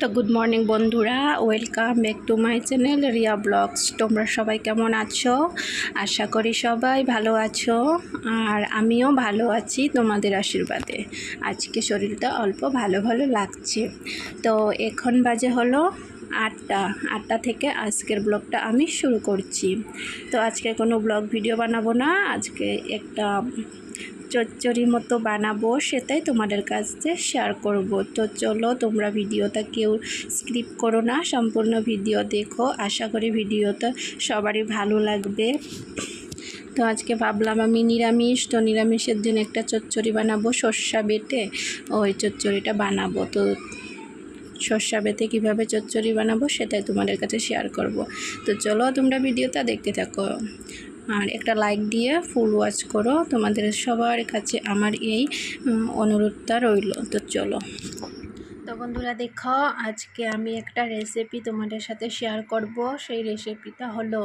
তো good morning বন্ধুরা welcome back to my channel Riya vlogs তোমরা সবাই কেমন আছো? আশা করি সবাই ভালো আছো, আর আমিও ভালো আছি তোমাদের আশীর্বাদে। আজকে শরীরটা অল্প ভালো ভালো লাগছে। তো এখন বাজে হলো আটটা আটটা থেকে আজকের ব্লগটা আমি শুরু করছি। তো আজকে কোনো ব্লগ ভিডিও বানাবো না। আজকে একটা চচ্চড়ি মতো বানাবো, সেটাই তোমাদের কাছে শেয়ার করব। তো চলো, তোমরা ভিডিওটা কেউ স্ক্রিপ করো না, সম্পূর্ণ ভিডিও দেখো। আশা করি ভিডিওটা সবারই ভালো লাগবে। তো আজকে ভাবলাম আমি নিরামিষ, তো নিরামিষের দিন একটা চচ্চড়ি বানাবো, সর্ষা বেটে ওই চচ্চড়িটা বানাবো। তো সর্ষা বেটে কীভাবে চচ্চড়ি বানাবো, সেটাই তোমাদের কাছে শেয়ার করব। তো চলো, তোমরা ভিডিওটা দেখতে থাকো। আর একটা লাইক দিয়ে ফুল ওয়াচ করো। তোমাদের সবার কাছে আমার এই অনুরোধটা রইল। তো চলো। তো বন্ধুরা দেখো, আজকে আমি একটা রেসিপি তোমাদের সাথে শেয়ার করব। সেই রেসিপিটা হলো,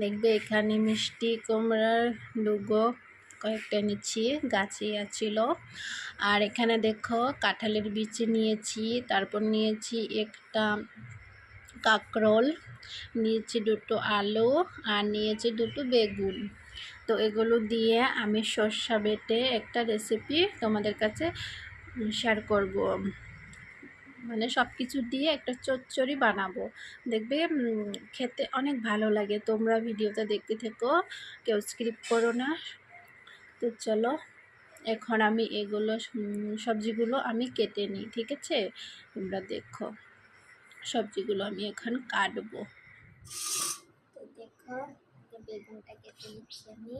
দেখবে এখানে মিষ্টি কুমড়ার ডুগো কয়েকটা নিচ্ছি, গাছে আছিল। আর এখানে দেখো, কাঁঠালের বিচি নিয়েছি, তারপর নিয়েছি একটা কাঁকরোল। নিয়েছি দুটো আলু আর নিয়েছি দুটো বেগুন। তো এগুলো দিয়ে আমি সর্ষা বেটে একটা রেসিপি তোমাদের কাছে শেয়ার করব। মানে সব কিছু দিয়ে একটা চচ্চড়ি বানাবো। দেখবে খেতে অনেক ভালো লাগে। তোমরা ভিডিওটা দেখতে থেকো, কেউ স্ক্রিপ্ট করো না। তো চলো, এখন আমি এগুলো সবজিগুলো আমি কেটে নিই, ঠিক আছে? তোমরা দেখো। সবজিগুলো আমি এখন কাটবো। তো দেখো বেগুনটাকে আমি।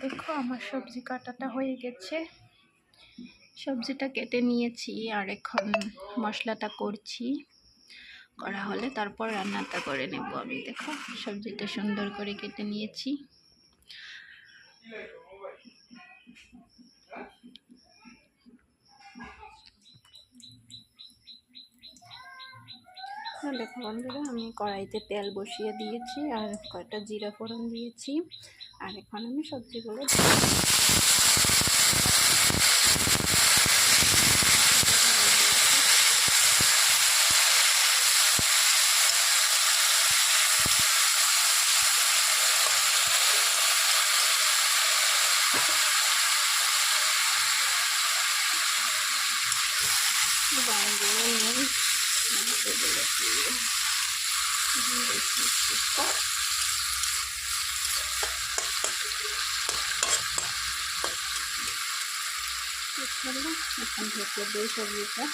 দেখো আমার সবজি কাটাটা হয়ে গেছে। সবজিটা কেটে নিয়েছি আর এখন মশলাটা করছি। করা হলে তারপর রান্নাটা করে নেব আমি। দেখো সবজিটা সুন্দর করে কেটে নিয়েছি। দেখো বন্ধুরা, আমি কড়াইতে তেল বসিয়ে দিয়েছি আর কয়েকটা জিরা ফোড়ন দিয়েছি। আর এখন আমি সবজিগুলো বাগুন এগুলো দিয়ে এখন ঢেকে দিই সবজিটা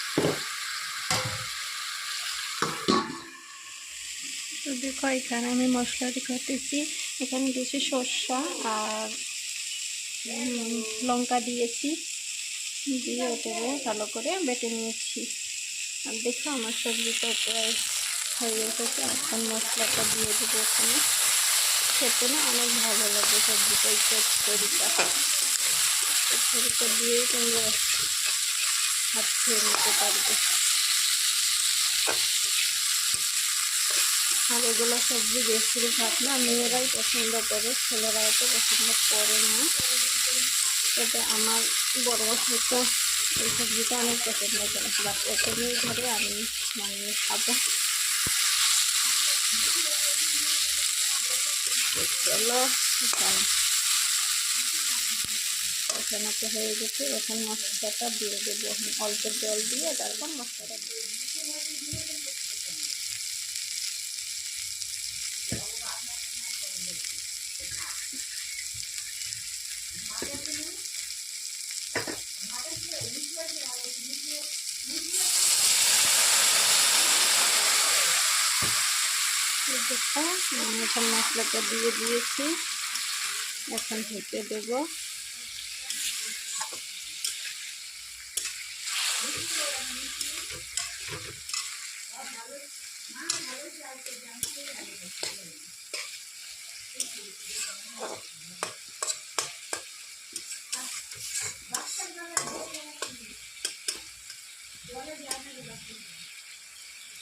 দেখো, এখানে আমি মশলাটি করতেছি এখানে দিয়েছি সর্ষা আর লঙ্কা দিয়েছি। দিয়ে ওটাকে ভালো করে বেটে নিয়েছি। আর দেখো আমার সবজিটা প্রায় হয়ে এসেছে এখন মশলাটা দিয়ে দেবো ওখানে খেতে না অনেক ভালো লাগে সবজিটা এই চচ্চড়িটা দিয়েই তোমরা হাত খেয়ে নিতে পারবে। আর এগুলো সবজি বেশিরভাগ না মেয়েরাই পছন্দ করে ছেলেরা এত পছন্দ করে না। তবে আমার বড় হয়তো এই সবজিটা অনেক পছন্দ করে বাট ধরে আমি বানিয়ে খাব। চলো, এখানে। তো হয়ে গেছে। এখন মশলাটা দিয়ে দেবো। অল্প জল দিয়ে তারপর মশলাটা দিয়ে দেবো। এই দেখো আমি এখন মশলাটা দিয়ে দিয়েছি এখন ঢেকে দেবো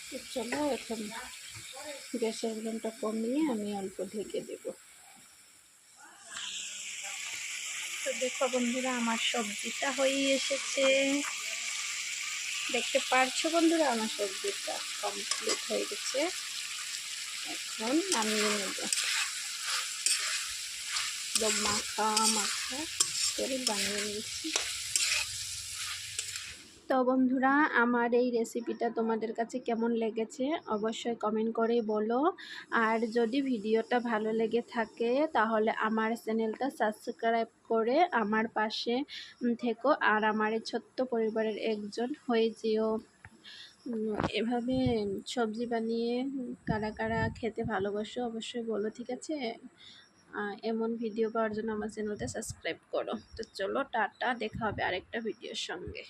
তো চলো এখন গ্যাসের ফ্লেমটা কমিয়ে আমি অল্প ঢেকে দেব। তো দেখো বন্ধুরা, আমার সবজিটা হয়ে এসেছে। দেখতে পারছ বন্ধুরা, আমার সবজিটা কমপ্লিট হয়ে গেছে। এখন নামিয়ে নেব। মাখা মাখা করে বানিয়ে নিয়েছি তো বন্ধুরা, আমার এই রেসিপিটা তোমাদের কাছে কেমন লেগেছে অবশ্যই কমেন্ট করে বলো। আর যদি ভিডিওটা ভালো লেগে থাকে, তাহলে আমার চ্যানেলটা সাবস্ক্রাইব করে আমার পাশে থেকো। আর আমার এই ছোট্ট পরিবারের একজন হয়ে যেও। এভাবে সবজি বানিয়ে কারা কারা খেতে ভালোবাসো অবশ্যই বলো, ঠিক আছে? এমন ভিডিও পাওয়ার জন্য আমার চ্যানেলটা সাবস্ক্রাইব করো। তো চলো, টাটা, দেখা হবে আরেকটা ভিডিওর সঙ্গে।